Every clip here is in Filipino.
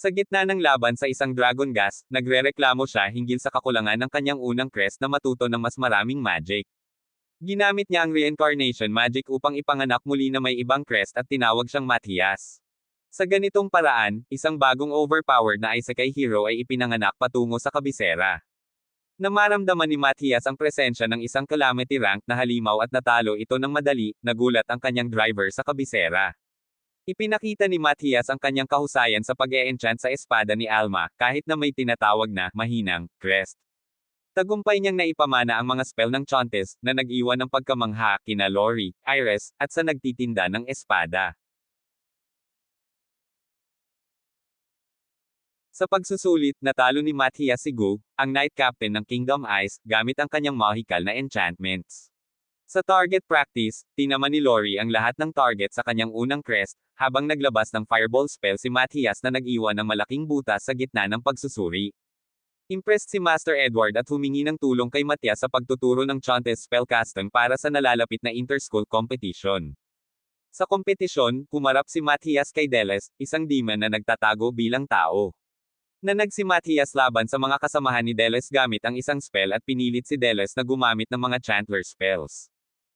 Sa gitna ng laban sa isang Dragon Gas, nagrereklamo siya hinggil sa kakulangan ng kanyang unang crest na matuto ng mas maraming magic. Ginamit niya ang reincarnation magic upang ipanganak muli na may ibang crest at tinawag siyang Matthias. Sa ganitong paraan, isang bagong overpowered na Isekai hero ay ipinanganak patungo sa kabisera. Namaramdaman ni Matthias ang presensya ng isang calamity rank na halimaw at natalo ito ng madali, nagulat ang kanyang driver sa kabisera. Ipinakita ni Matthias ang kanyang kahusayan sa pag-e-enchant sa espada ni Alma, kahit na may tinatawag na mahinang crest. Tagumpay niyang naipamana ang mga spell ng Chontes na nag-iwan ng pagkamangha kina Lori, Iris, at sa nagtitinda ng espada. Sa pagsusulit, natalo ni Matthias si Gu, ang Knight Captain ng Kingdom Ice, gamit ang kanyang magical na enchantments. Sa target practice, tinama ni Lori ang lahat ng target sa kanyang unang crest, habang naglabas ng fireball spell si Matthias na nag-iwan ng malaking butas sa gitna ng pagsusuri. Impressed si Master Edward at humingi ng tulong kay Matthias sa pagtuturo ng Chontes spellcasting para sa nalalapit na inter-school competition. Sa kompetisyon, humarap si Matthias kay Deles, isang demon na nagtatago bilang tao. Nanag si Matthias laban sa mga kasamahan ni Deles gamit ang isang spell at pinilit si Deles na gumamit ng mga Chantler spells.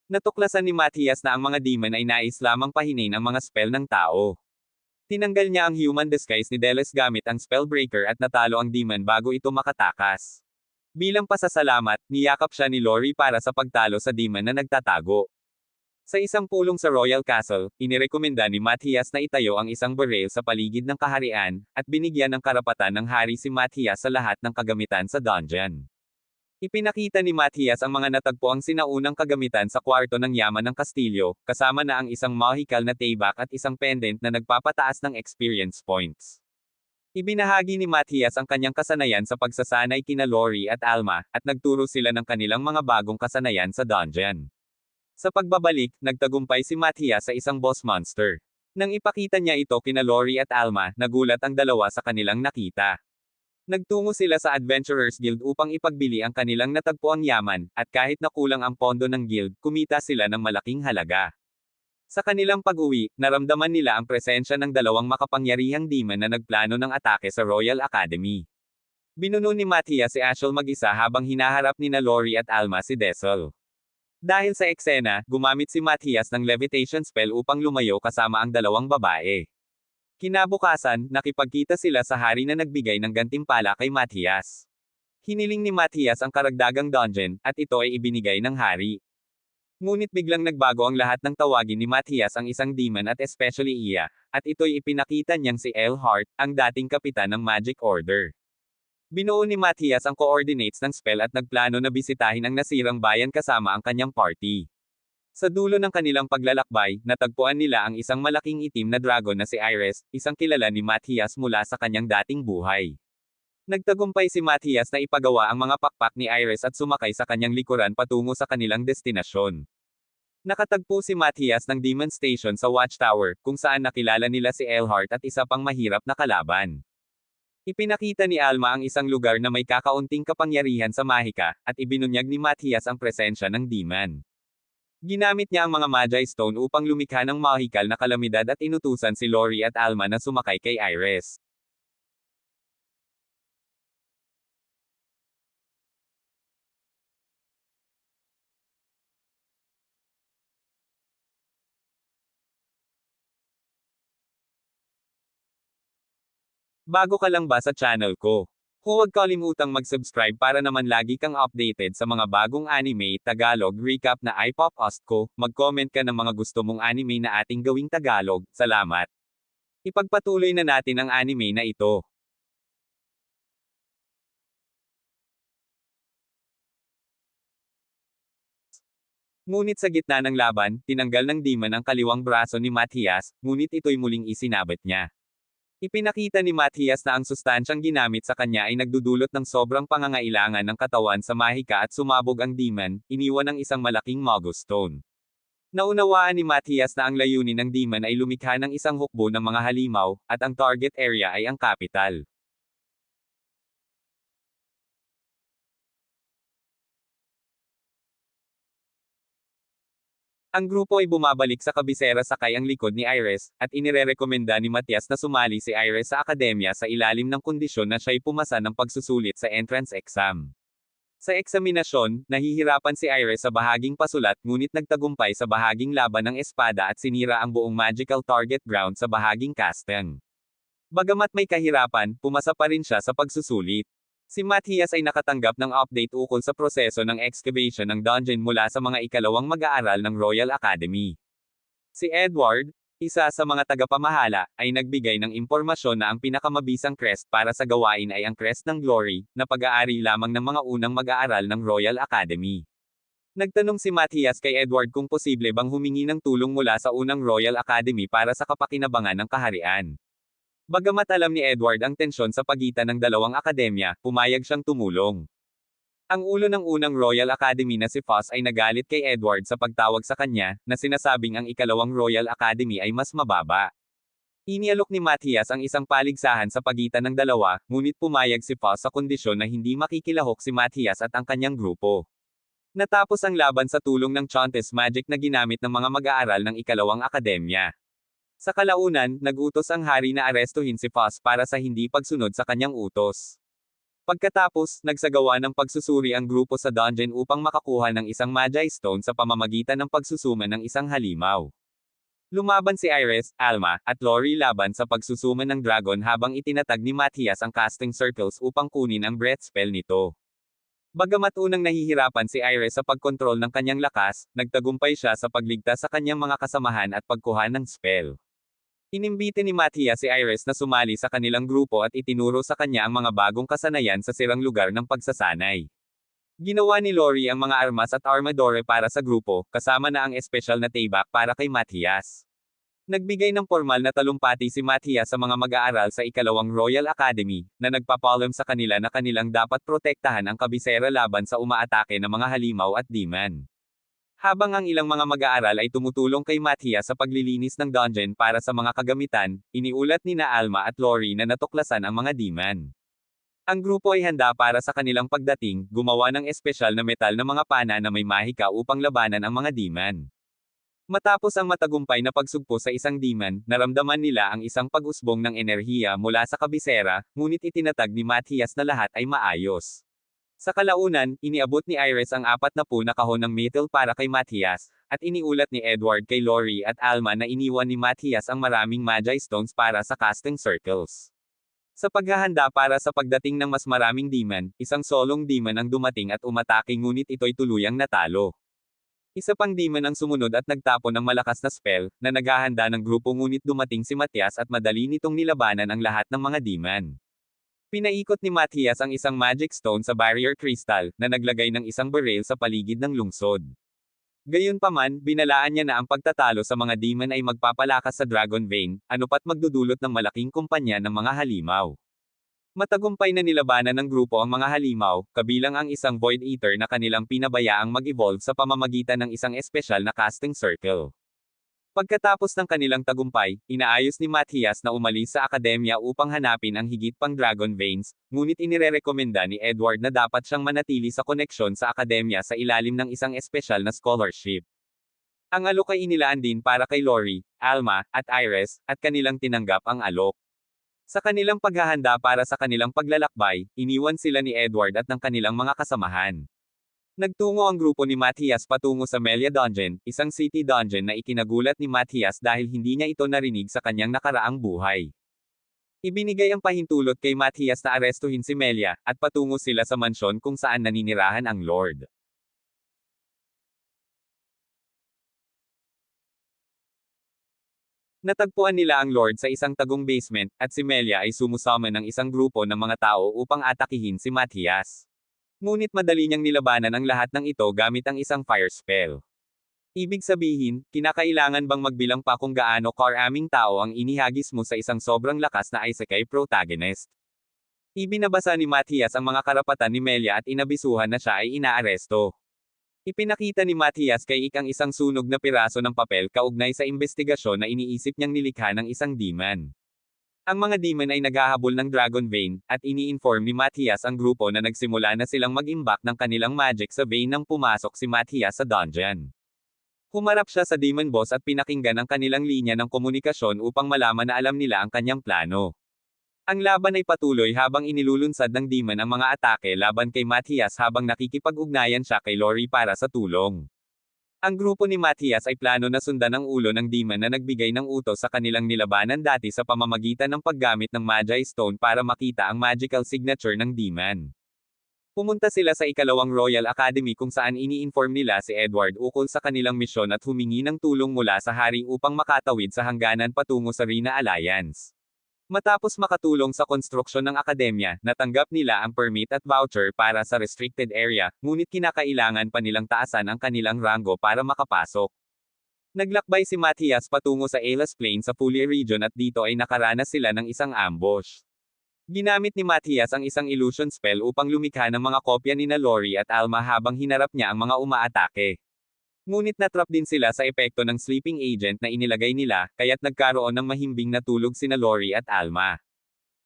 Natuklasan ni Matthias na ang mga demon ay nais lamang pahinin ang mga spell ng tao. Tinanggal niya ang human disguise ni Deles gamit ang spellbreaker at natalo ang demon bago ito makatakas. Bilang pasasalamat, niyakap siya ni Lori para sa pagtalo sa demon na nagtatago. Sa isang pulong sa Royal Castle, inirekomenda ni Matthias na itayo ang isang barrel sa paligid ng kaharian, at binigyan ng karapatan ng hari si Matthias sa lahat ng kagamitan sa dungeon. Ipinakita ni Matthias ang mga natagpuang sinaunang kagamitan sa kwarto ng yaman ng Kastilyo, kasama na ang isang mahikal na taybak at isang pendant na nagpapataas ng experience points. Ibinahagi ni Matthias ang kanyang kasanayan sa pagsasanay kina Lori at Alma, at nagturo sila ng kanilang mga bagong kasanayan sa dungeon. Sa pagbabalik, nagtagumpay si Matthias sa isang boss monster. Nang ipakita niya ito kina Lori at Alma, nagulat ang dalawa sa kanilang nakita. Nagtungo sila sa Adventurers Guild upang ipagbili ang kanilang natagpuang yaman, at kahit na kulang ang pondo ng guild, kumita sila ng malaking halaga. Sa kanilang pag-uwi, naramdaman nila ang presensya ng dalawang makapangyarihang demon na nagplano ng atake sa Royal Academy. Binuno ni Matthias si Ashel mag-isa habang hinaharap ni na Lori at Alma si Desol. Dahil sa eksena, gumamit si Matthias ng levitation spell upang lumayo kasama ang dalawang babae. Kinabukasan, nakipagkita sila sa hari na nagbigay ng gantimpala kay Matthias. Hiniling ni Matthias ang karagdagang dungeon, at ito ay ibinigay ng hari. Ngunit biglang nagbago ang lahat ng tawagin ni Matthias ang isang demon at especially iya, at ito'y ipinakita niyang si El Hart, ang dating kapitan ng Magic Order. Binuo ni Matthias ang coordinates ng spell at nagplano na bisitahin ang nasirang bayan kasama ang kanyang party. Sa dulo ng kanilang paglalakbay, natagpuan nila ang isang malaking itim na dragon na si Iris, isang kilala ni Matthias mula sa kanyang dating buhay. Nagtagumpay si Matthias na ipagawa ang mga pakpak ni Iris at sumakay sa kanyang likuran patungo sa kanilang destinasyon. Nakatagpo si Matthias ng Demon Station sa Watchtower, kung saan nakilala nila si Elhart at isa pang mahirap na kalaban. Ipinakita ni Alma ang isang lugar na may kakaunting kapangyarihan sa Mahika, at ibinunyag ni Matthias ang presensya ng demon. Ginamit niya ang mga Magi Stone upang lumikha ng mahikal na kalamidad at inutusan si Lori at Alma na sumakay kay Iris. Bago ka lang ba sa channel ko? Huwag kalimutang mag-subscribe para naman lagi kang updated sa mga bagong anime Tagalog recap na iPop ko. Mag-comment ka ng mga gusto mong anime na ating gawing Tagalog. Salamat. Ipagpatuloy na natin ang anime na ito. Ngunit sa gitna ng laban, tinanggal ng demon ang kaliwang braso ni Matthias, ngunit ito'y muling isinabot niya. Ipinakita ni Matthias na ang sustansyang ginamit sa kanya ay nagdudulot ng sobrang pangangailangan ng katawan sa mahika at sumabog ang demon, iniwan ng isang malaking Mogostone. Naunawaan ni Matthias na ang layunin ng demon ay lumikha ng isang hukbo ng mga halimaw, at ang target area ay ang capital. Ang grupo ay bumabalik sa kabisera sakay ang likod ni Iris, at inirerekomenda ni Matias na sumali si Iris sa akademya sa ilalim ng kondisyon na siya'y pumasa ng pagsusulit sa entrance exam. Sa eksaminasyon, nahihirapan si Iris sa bahaging pasulat ngunit nagtagumpay sa bahaging laban ng espada at sinira ang buong magical target ground sa bahaging casting. Bagamat may kahirapan, pumasa pa rin siya sa pagsusulit. Si Matthias ay nakatanggap ng update ukol sa proseso ng excavation ng dungeon mula sa mga ikalawang mag-aaral ng Royal Academy. Si Edward, isa sa mga tagapamahala, ay nagbigay ng impormasyon na ang pinakamabisang crest para sa gawain ay ang Crest ng Glory, na pag-aari lamang ng mga unang mag-aaral ng Royal Academy. Nagtanong si Matthias kay Edward kung posible bang humingi ng tulong mula sa unang Royal Academy para sa kapakinabangan ng kaharian. Bagamat alam ni Edward ang tensyon sa pagitan ng dalawang akademya, pumayag siyang tumulong. Ang ulo ng unang Royal Academy na si Foss ay nagalit kay Edward sa pagtawag sa kanya, na sinasabing ang ikalawang Royal Academy ay mas mababa. Inialok ni Matthias ang isang paligsahan sa pagitan ng dalawa, ngunit pumayag si Foss sa kondisyon na hindi makikilahok si Matthias at ang kanyang grupo. Natapos ang laban sa tulong ng Chontes Magic na ginamit ng mga mag-aaral ng ikalawang akademya. Sa kalaunan, nagutos ang hari na arestuhin si Foss para sa hindi pagsunod sa kanyang utos. Pagkatapos, nagsagawa ng pagsusuri ang grupo sa dungeon upang makakuha ng isang Magi Stone sa pamamagitan ng pagsusuma ng isang halimaw. Lumaban si Iris, Alma, at Lori laban sa pagsusuma ng dragon habang itinatag ni Matthias ang casting circles upang kunin ang breath spell nito. Bagamat unang nahihirapan si Iris sa pagkontrol ng kanyang lakas, nagtagumpay siya sa pagligtas sa kanyang mga kasamahan at pagkuha ng spell. Inimbite ni Matthias si Iris na sumali sa kanilang grupo at itinuro sa kanya ang mga bagong kasanayan sa sirang lugar ng pagsasanay. Ginawa ni Lori ang mga armas at armadore para sa grupo, kasama na ang espesyal na taybak para kay Matthias. Nagbigay ng formal na talumpati si Matthias sa mga mag-aaral sa ikalawang Royal Academy, na nagpapalam sa kanila na kanilang dapat protektahan ang kabisera laban sa umaatake ng mga halimaw at demon. Habang ang ilang mga mag-aaral ay tumutulong kay Matthias sa paglilinis ng dungeon para sa mga kagamitan, iniulat ni na Alma at Lori na natuklasan ang mga demon. Ang grupo ay handa para sa kanilang pagdating, gumawa ng espesyal na metal na mga pana na may mahika upang labanan ang mga demon. Matapos ang matagumpay na pagsugpo sa isang demon, naramdaman nila ang isang pag-usbong ng enerhiya mula sa kabisera, ngunit itinatag ni Matthias na lahat ay maayos. Sa kalaunan, iniabot ni Iris ang apat na po na kahon ng metal para kay Matthias, at iniulat ni Edward kay Lori at Alma na iniwan ni Matthias ang maraming Magi Stones para sa casting circles. Sa paghahanda para sa pagdating ng mas maraming demon, isang solong demon ang dumating at umatake ngunit ito'y tuluyang natalo. Isa pang demon ang sumunod at nagtapon ng malakas na spell, na naghahanda ng grupo ngunit dumating si Matthias at madali nitong nilabanan ang lahat ng mga demon. Pinaikot ni Matthias ang isang magic stone sa barrier crystal, na naglagay ng isang barrel sa paligid ng lungsod. Gayunpaman, binalaan niya na ang pagtatalo sa mga demon ay magpapalakas sa Dragon Vein, anupat magdudulot ng malaking kumpanya ng mga halimaw. Matagumpay na nilabanan ng grupo ang mga halimaw, kabilang ang isang Void Eater na kanilang pinabayaang mag-evolve sa pamamagitan ng isang espesyal na casting circle. Pagkatapos ng kanilang tagumpay, inaayos ni Matthias na umalis sa akademya upang hanapin ang higit pang Dragon Veins, ngunit inirekomenda ni Edward na dapat siyang manatili sa koneksyon sa akademya sa ilalim ng isang espesyal na scholarship. Ang alok ay inilaan din para kay Lori, Alma, at Iris, at kanilang tinanggap ang alok. Sa kanilang paghahanda para sa kanilang paglalakbay, iniwan sila ni Edward at ng kanilang mga kasamahan. Nagtungo ang grupo ni Matthias patungo sa Melia Dungeon, isang city dungeon na ikinagulat ni Matthias dahil hindi niya ito narinig sa kanyang nakaraang buhay. Ibinigay ang pahintulot kay Matthias na arestuhin si Melia, at patungo sila sa mansyon kung saan naninirahan ang Lord. Natagpuan nila ang Lord sa isang tagong basement, at si Melia ay sumusama ng isang grupo ng mga tao upang atakihin si Matthias. Ngunit madali niyang nilabanan ang lahat ng ito gamit ang isang fire spell. Ibig sabihin, kinakailangan bang magbilang pa kung gaano karaming tao ang inihagis mo sa isang sobrang lakas na isekai protagonist? Ibinabasa ni Matthias ang mga karapatan ni Melia at inabisuhan na siya ay inaaresto. Ipinakita ni Matthias kay Ik ang isang sunog na piraso ng papel kaugnay sa investigasyon na iniisip niyang nilikha ng isang demon. Ang mga demon ay naghahabol ng Dragon Vein, at ini-inform ni Matthias ang grupo na nagsimula na silang mag-imbak ng kanilang magic sa vein nang pumasok si Matthias sa dungeon. Humarap siya sa Demon Boss at pinakinggan ang kanilang linya ng komunikasyon upang malaman na alam nila ang kanyang plano. Ang laban ay patuloy habang inilulunsad ng Demon ang mga atake laban kay Matthias habang nakikipag-ugnayan siya kay Lori para sa tulong. Ang grupo ni Matthias ay plano na sundan ang ulo ng Demon na nagbigay ng utos sa kanilang nilabanan dati sa pamamagitan ng paggamit ng Magi Stone para makita ang magical signature ng Demon. Pumunta sila sa ikalawang Royal Academy kung saan ini-inform nila si Edward ukol sa kanilang misyon at humingi ng tulong mula sa hari upang makatawid sa hangganan patungo sa Rina Alliance. Matapos makatulong sa konstruksyon ng akademya, natanggap nila ang permit at voucher para sa restricted area, ngunit kinakailangan pa nilang taasan ang kanilang rango para makapasok. Naglakbay si Matthias patungo sa Alas Plain sa Puglia region at dito ay nakaranas sila ng isang ambush. Ginamit ni Matthias ang isang illusion spell upang lumikha ng mga kopya ni na Lori at Alma habang hinarap niya ang mga umaatake. Ngunit natrap din sila sa epekto ng sleeping agent na inilagay nila, kaya't nagkaroon ng mahimbing na tulog sina Lori at Alma.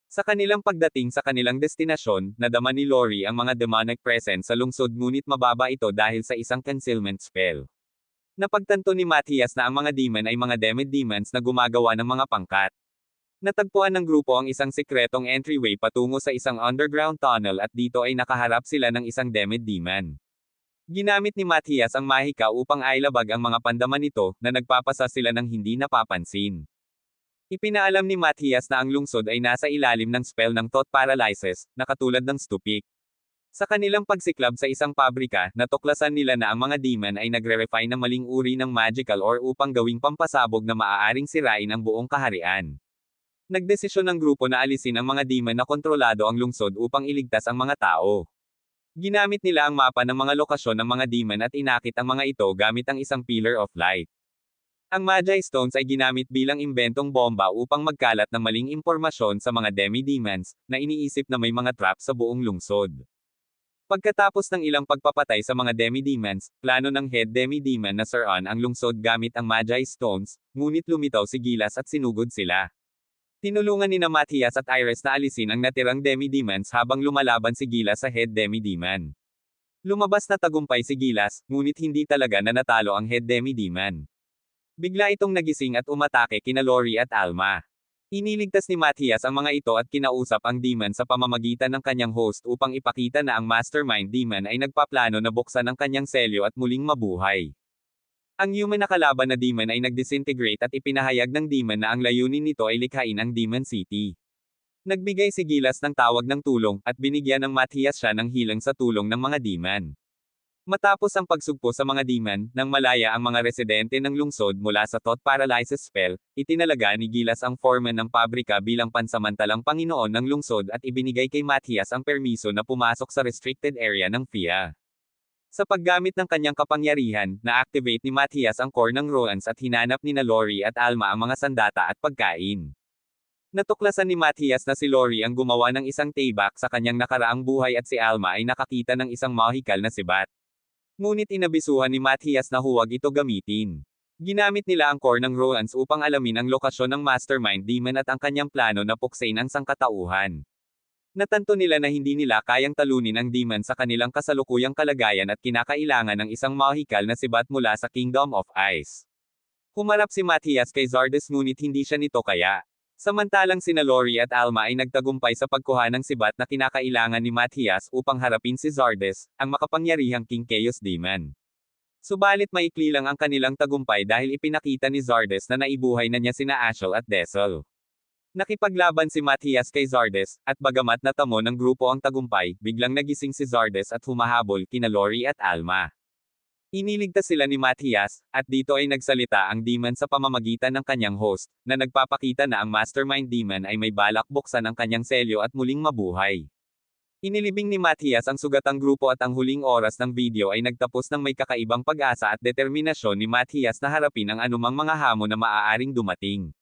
Sa kanilang pagdating sa kanilang destinasyon, nadama ni Lori ang mga demonic presence sa lungsod ngunit mababa ito dahil sa isang concealment spell. Napagtanto ni Matthias na ang mga demon ay mga demon demons na gumagawa ng mga pangkat. Natagpuan ng grupo ang isang sekretong entryway patungo sa isang underground tunnel at dito ay nakaharap sila ng isang Demed Demon. Ginamit ni Matthias ang mahika upang ailabag ang mga pandaman nito, na nagpapasa sila ng hindi napapansin. Ipinaalam ni Matthias na ang lungsod ay nasa ilalim ng spell ng thought paralysis, na katulad ng stupik. Sa kanilang pagsiklab sa isang pabrika, natuklasan nila na ang mga demon ay nagre-refine ng maling uri ng magical or upang gawing pampasabog na maaaring sirain ang buong kaharian. Nagdesisyon ng grupo na alisin ang mga demon na kontrolado ang lungsod upang iligtas ang mga tao. Ginamit nila ang mapa ng mga lokasyon ng mga demon at inakit ang mga ito gamit ang isang pillar of light. Ang Magi Stones ay ginamit bilang imbentong bomba upang magkalat ng maling impormasyon sa mga demi-demons, na iniisip na may mga trap sa buong lungsod. Pagkatapos ng ilang pagpapatay sa mga demi-demons, plano ng head demi-demon na Sir An ang lungsod gamit ang Magi Stones, ngunit lumitaw si Gilas at sinugod sila. Tinulungan ni na Matthias at Iris na alisin ang natirang demi-demons habang lumalaban si Gilas sa head demi-demon. Lumabas na tagumpay si Gilas, ngunit hindi talaga na natalo ang head demi-demon. Bigla itong nagising at umatake kina Lori at Alma. Iniligtas ni Matthias ang mga ito at kinausap ang demon sa pamamagitan ng kanyang host upang ipakita na ang mastermind demon ay nagpaplano na buksan ang kanyang selyo at muling mabuhay. Ang human na kalaban na demon ay nagdisintegrate at ipinahayag ng demon na ang layunin nito ay likhain ang Demon City. Nagbigay si Gilas ng tawag ng tulong, at binigyan ng Matthias siya ng hilang sa tulong ng mga demon. Matapos ang pagsugpo sa mga demon, nang malaya ang mga residente ng lungsod mula sa thought paralysis spell, itinalaga ni Gilas ang foreman ng pabrika bilang pansamantalang Panginoon ng lungsod at ibinigay kay Matthias ang permiso na pumasok sa restricted area ng FIA. Sa paggamit ng kanyang kapangyarihan, na-activate ni Matthias ang core ng Roans at hinanap ni na Lori at Alma ang mga sandata at pagkain. Natuklasan ni Matthias na si Lori ang gumawa ng isang tayback sa kanyang nakaraang buhay at si Alma ay nakakita ng isang mahikal na sibat. Ngunit inabisuhan ni Matthias na huwag ito gamitin. Ginamit nila ang core ng Roans upang alamin ang lokasyon ng Mastermind Demon at ang kanyang plano na puksain ang sangkatauhan. Natanto nila na hindi nila kayang talunin ang demon sa kanilang kasalukuyang kalagayan at kinakailangan ng isang mahikal na sibat mula sa Kingdom of Ice. Humarap si Matthias kay Zardes ngunit hindi siya nito kaya. Samantalang sina Lori at Alma ay nagtagumpay sa pagkuha ng sibat na kinakailangan ni Matthias upang harapin si Zardes, ang makapangyarihang King Chaos Demon. Subalit maikli lang ang kanilang tagumpay dahil ipinakita ni Zardes na naibuhay na niya sina Ashel at Desel. Nakipaglaban si Matthias kay Zardes, at bagamat natamo ng grupo ang tagumpay, biglang nagising si Zardes at humahabol kina Lori at Alma. Iniligtas sila ni Matthias, at dito ay nagsalita ang demon sa pamamagitan ng kanyang host, na nagpapakita na ang mastermind demon ay may balak buksan ang kanyang selyo at muling mabuhay. Inilibing ni Matthias ang sugatang grupo at ang huling oras ng video ay nagtapos ng may kakaibang pag-asa at determinasyon ni Matthias na harapin ang anumang mga hamon na maaaring dumating.